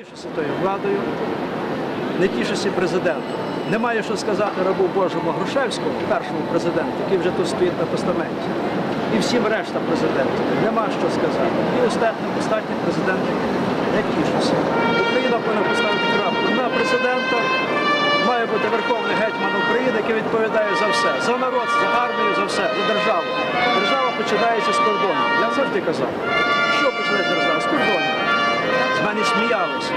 тішуся тою владою, не тішуся президентом. Немає що сказати рабу Божому Грушевському, першому президенту, який вже тут стоїть на постаменті. І всім решта президентів. Нема що сказати. І остатнім, остатнім президентом не тішуся. Україна повинна поставити крапку на президента. Має бути верховний гетьман України, який відповідає за все. За народ, за армію, за все, за державу. Держава починається з кордону. Я завжди казав. Що починається держава? З кордону. З мене сміялися.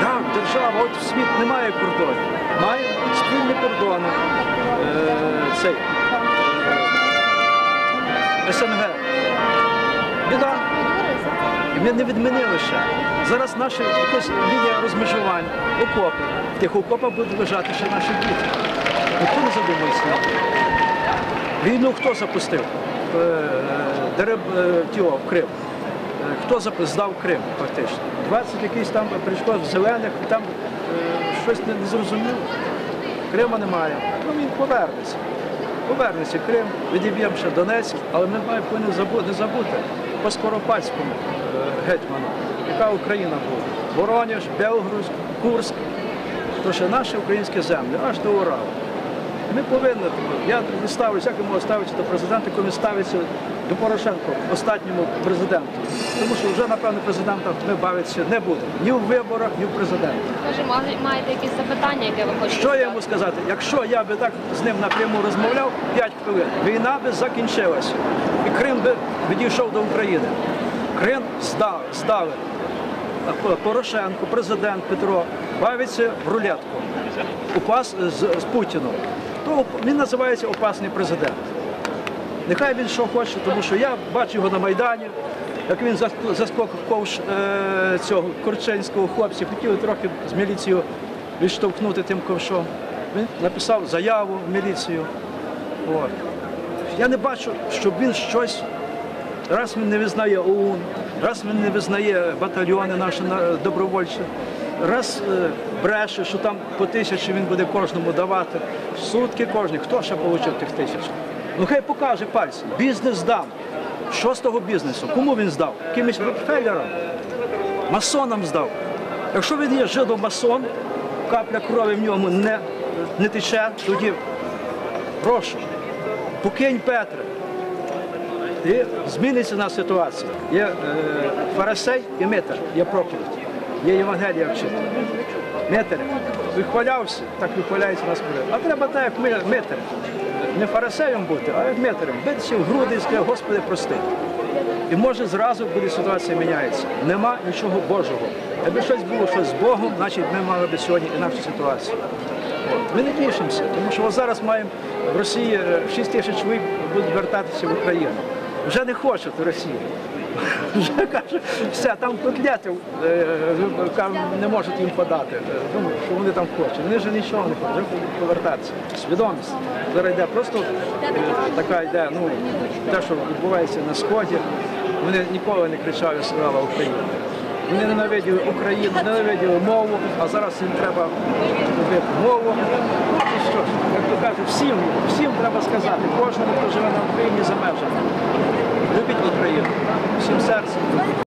Як держава, от світ не має кордонів. Має спільні кордони. Е, цей, е, СНГ. Біда. Ми не відмінили ще. Зараз наша якась лінія розмежувань, окопи. В тих окопах будуть лежати ще наші діти. Ніхто не задумується. Війну хто запустив? Е, Дереб тіло в Крим. Хто здав Крим фактично? 20 якийсь там прийшло в зелених, там е, щось не зрозуміло. Крима немає. Ну він повернеться. Повернеться Крим, відіб'ємо ще Донецьк, але ми маємо повинні забути, не забути по Скоропадському е, гетьману, яка Україна була. Воронеж, Белгород, Курськ, то ще наші українські землі, аж до Уралу. Ми повинні, я не ставлюся, як я можу ставитися до президента, коли ставиться до Порошенка, останньому президенту. Тому що вже, напевно, президентом ми бавитися не будемо. Ні в виборах, ні в президенті. Може, маєте якісь запитання, яке ви хочете? Що я йому сказати? Якщо я би так з ним напряму розмовляв 5 хвилин, війна би закінчилася. І Крим би відійшов до України. Крим здав, здали. Порошенко, президент Петро, бавиться в рулетку. Упас з, з Путіном. То він називається опасний президент. Нехай він що хоче, тому що я бачу його на Майдані, як він зас- заскокав ковш е, цього Корчинського хлопця, хотіли трохи з міліцією відштовхнути тим ковшом. Він написав заяву в міліцію. От. Я не бачу, щоб він щось, раз він не визнає ОУН, раз він не визнає батальйони наші добровольчі, раз е, бреше, що там по тисячі він буде кожному давати. Сутки кожні. Хто ще отримав тих тисяч? Ну хай покаже пальцем. Бізнес здам. Що з того бізнесу? Кому він здав? Кимось Рокфеллерам? Масонам здав. Якщо він є жидомасон, капля крові в ньому не, не тече, тоді прошу, покинь Петре. І зміниться на ситуація. Є е, фарисей і митер, є проповідь, є Євангелія вчити. Митер вихвалявся, так вихваляється нас коли. А треба так, як ми митер. Не фарисеєм бути, а як митерем. Битися в груди і сказати, Господи, прости. І може зразу буде ситуація міняється. Нема нічого Божого. Якби щось було щось з Богом, значить ми мали б сьогодні інакшу ситуацію. Ми не тішимося, тому що зараз маємо в Росії е, 6 тисяч чоловік будуть вертатися в Україну. Вже не хочуть Росії. Вже каже, все, там котлетів е, не можуть їм подати. Думаю, що вони там хочуть. Вони вже нічого не хочуть, вже повертатися. Свідомість. Зараз йде просто е, така йде, ну, те, що відбувається на Сході. Вони ніколи не кричали слава Україні. Вони ненавиділи Україну, ненавиділи мову, а зараз їм треба любити мову. І що ж, як то кажуть, всім, всім треба сказати, кожному, хто живе на Україні за межами. Любіть Україну, всім серцем.